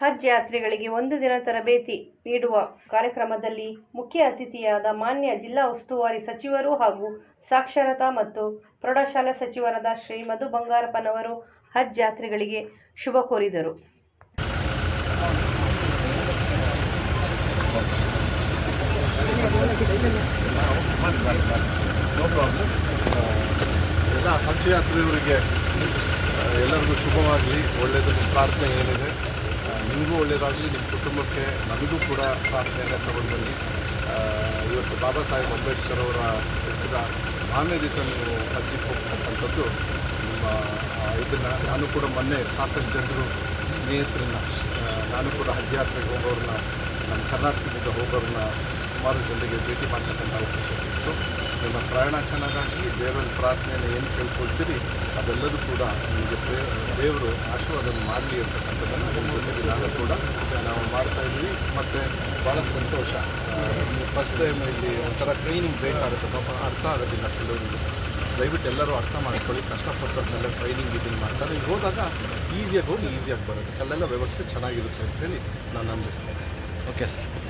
ಹಜ್ ಯಾತ್ರಿಗಳಿಗೆ ಒಂದು ದಿನ ತರಬೇತಿ ನೀಡುವ ಕಾರ್ಯಕ್ರಮದಲ್ಲಿ ಮುಖ್ಯ ಅತಿಥಿಯಾದ ಮಾನ್ಯ ಜಿಲ್ಲಾ ಉಸ್ತುವಾರಿ ಸಚಿವರು ಹಾಗೂ ಸಾಕ್ಷರತಾ ಮತ್ತು ಪ್ರೌಢಶಾಲಾ ಸಚಿವರಾದ ಶ್ರೀ ಮಧು ಬಂಗಾರಪ್ಪನವರು ಹಜ್ ಯಾತ್ರಿಗಳಿಗೆ ಶುಭ ಕೋರಿದರು. ಹಜ್ ಯಾತ್ರಿಯವರಿಗೆ ಎಲ್ಲರಿಗೂ ಶುಭವಾಗಲಿ. ಒಳ್ಳೆಯದನ್ನು ಪ್ರಾರ್ಥನೆ ಏನಿದೆ. ನಿಮಗೂ ಒಳ್ಳೆಯದಾಗಲಿ ನಿಮ್ಮ ಕುಟುಂಬಕ್ಕೆ ನಮಗೂ ಕೂಡ ಪ್ರಾರ್ಥನೆಯನ್ನು ತಗೊಂಡು ಬನ್ನಿ ಆ, ಇವತ್ತು ಬಾಬಾ ಸಾಹೇಬ್ ಅಂಬೇಡ್ಕರ್ ಅವರ ಹುಟ್ಟಿದ ಮಾನ್ಯ ದಿವಸ ನೀವು ಹಜ್ಜಿಗೆ ಹೋಗ್ತಕ್ಕಂಥದ್ದು ನಿಮ್ಮ ಇದನ್ನು ನಾನು ಕೂಡ ಮೊನ್ನೆ ಸಾಕಷ್ಟು ಜನರು ಸ್ನೇಹಿತರನ್ನ ನಾನು ಕೂಡ ಹಜ್ ಯಾತ್ರೆಗೆ ಹೋಗೋರನ್ನ ನಮ್ಮ ಕರ್ನಾಟಕದಿಂದ ಹೋಗೋರನ್ನ ಸುಮಾರು ಜನರಿಗೆ ಭೇಟಿ ಮಾಡ್ತಕ್ಕಂಥ ಅವಕಾಶ ಸಿಕ್ತು. ನಿಮ್ಮ ಪ್ರಯಾಣ ಚೆನ್ನಾಗಾಗಿ ದೇವರ ಪ್ರಾರ್ಥನೆಯನ್ನು ಏನು ಕೇಳ್ಕೊಳ್ತೀರಿ ಅದೆಲ್ಲರೂ ಕೂಡ ನಿಮಗೆ ದೇವರು ಆಶೀರ್ವಾದ ಮಾಡಲಿ ಅಂತಕ್ಕಂಥದ್ದನ್ನು ನಾನು ಕೂಡ ನಾವು ಮಾಡ್ತಾ ಇದ್ವಿ ಮತ್ತು ಭಾಳ ಸಂತೋಷ. ಫಸ್ಟ್ ಟೈಮ್ ಇಲ್ಲಿ ಒಂಥರ ಟ್ರೈನಿಂಗ್ ಬೇಕಾಗುತ್ತೆ. ಪಾಪ ಅರ್ಥ ಆಗೋದಿಲ್ಲ ಕೆಲವರಿಗೆ. ದಯವಿಟ್ಟು ಎಲ್ಲರೂ ಅರ್ಥ ಮಾಡ್ಕೊಳ್ಳಿ. ಕಷ್ಟಪಟ್ಟದ್ಮೇಲೆ ಟ್ರೈನಿಂಗ್ ಇದನ್ನು ಮಾಡ್ತಾರೆ. ಈಗ ಹೋದಾಗ ಈಸಿಯಾಗಿ ಹೋಗಿ ಈಸಿಯಾಗಿ ಬರುತ್ತೆ. ಅಲ್ಲೆಲ್ಲ ವ್ಯವಸ್ಥೆ ಚೆನ್ನಾಗಿರುತ್ತೆ ಅಂತೇಳಿ ನಾನು ನಂಬಿಕೆ ಓಕೆ ಸರ್